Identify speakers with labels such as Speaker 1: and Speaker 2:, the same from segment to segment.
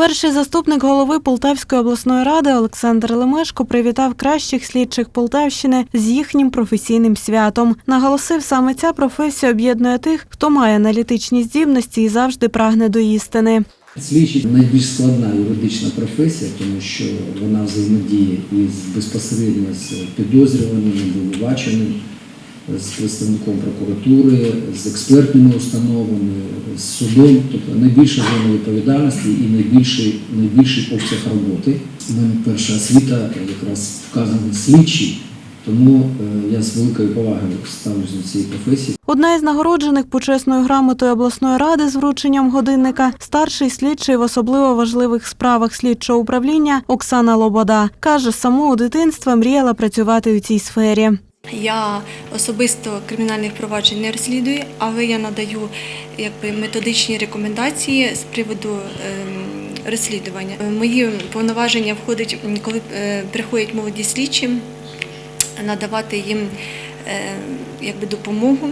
Speaker 1: Перший заступник голови Полтавської обласної ради Олександр Лемешко привітав кращих слідчих Полтавщини з їхнім професійним святом. Наголосив, саме ця професія об'єднує тих, хто має аналітичні здібності і завжди прагне до істини.
Speaker 2: Слідчий найбільш складна юридична професія, тому що вона взаємодіє із безпосередньо з підозрюваним, обвинуваченим, з представником прокуратури, з експертними установами, з судом, тобто найбільша зона відповідальності і найбільший, найбільший обсяг роботи. У мене перша освіта якраз вказана слідчий, тому е, я з великою повагою ставлюся до цієї професії.
Speaker 1: Одна із нагороджених почесною грамотою обласної ради з врученням годинника старший слідчий в особливо важливих справах слідчого управління Оксана Лобода каже, з самого дитинства мріяла працювати у цій сфері.
Speaker 3: Я особисто кримінальних проваджень не розслідую, але я надаю якби, методичні рекомендації з приводу ем, розслідування. Мої повноваження входить, коли е, приходять молоді слідчі, надавати їм е, якби, допомогу,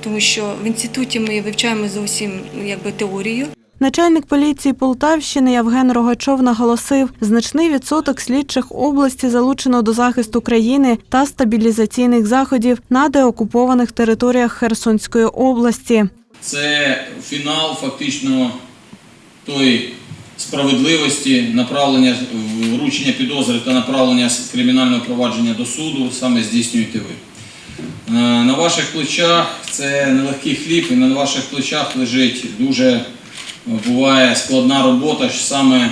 Speaker 3: тому що в інституті ми вивчаємо зовсім якби, теорію.
Speaker 1: Начальник поліції Полтавщини Євген Рогачов наголосив, значний відсоток слідчих області залучено до захисту країни та стабілізаційних заходів на деокупованих територіях Херсонської області.
Speaker 4: Це фінал фактично тої справедливості, направлення вручення підозри та направлення кримінального провадження до суду саме здійснюєте ви. Е, На ваших плечах це нелегкий хліб, і на ваших плечах лежить дуже буває складна робота, що саме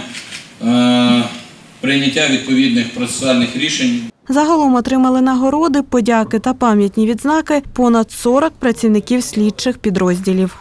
Speaker 4: е, прийняття відповідних процесуальних рішень
Speaker 1: Загалом отримали нагороди, подяки та пам'ятні відзнаки понад 40 працівників слідчих підрозділів.